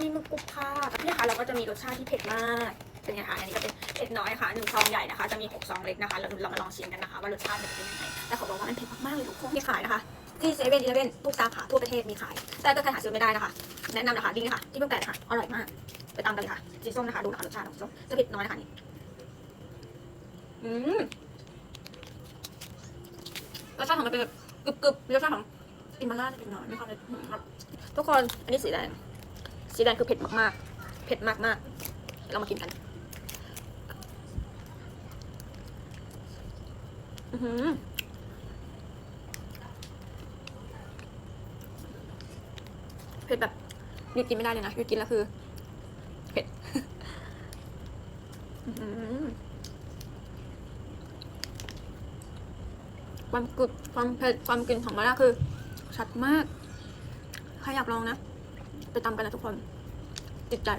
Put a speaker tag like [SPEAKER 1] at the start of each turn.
[SPEAKER 1] มีมึกกรุบค่ะนี่ค่ะเราก็จะมีรสชาติที่เผ็ดมากเป็นไงคะอันนี้ก็เป็นเผ็ดน้อยค่ะหนึ่งซองใหญ่นะคะจะมีหกซองเล็กนะคะเราเรามาลองชิมกันนะคะว่ารสชาติมันจะเป็นยังไงแต่ขอบอกว่ามันเผ็ดมากๆเลยทุกคนที่ขายนะคะที่เซเว่นอีเลเว่นทุกสาขาทั่วประเทศมีขาย แต่ก็ใครหาซื้อไม่ได้นะคะ แนะนำนะคะดีค่ะที่เพิ่งแตกค่ะ อร่อยมาก ไปตามกันเลยค่ะสีส้มนะคะดูนะคะรสชาติของส้มจะเผ็ดน้อยนะคะนี่อืมรสชาติของมันเป็นแบบกรึบๆมีรสชาติของอิมาล่าเผ็ดน้อยมีความเผ็ดครับทุกคนอันนี้สีแดง สีแดงคือเผ็ดมากๆ เผ็ดมากๆ เรามากินกันอือหือเผ็ดแบบหยุดกินไม่ได้เลยนะหยุดกินแล้วคือเผ็ดอือหือความกรึบความเผ็ดความกลิ่นของมะระคือชัดมาก ใครอยากลองนะ ไปตามกันนะทุกคน ติดใจ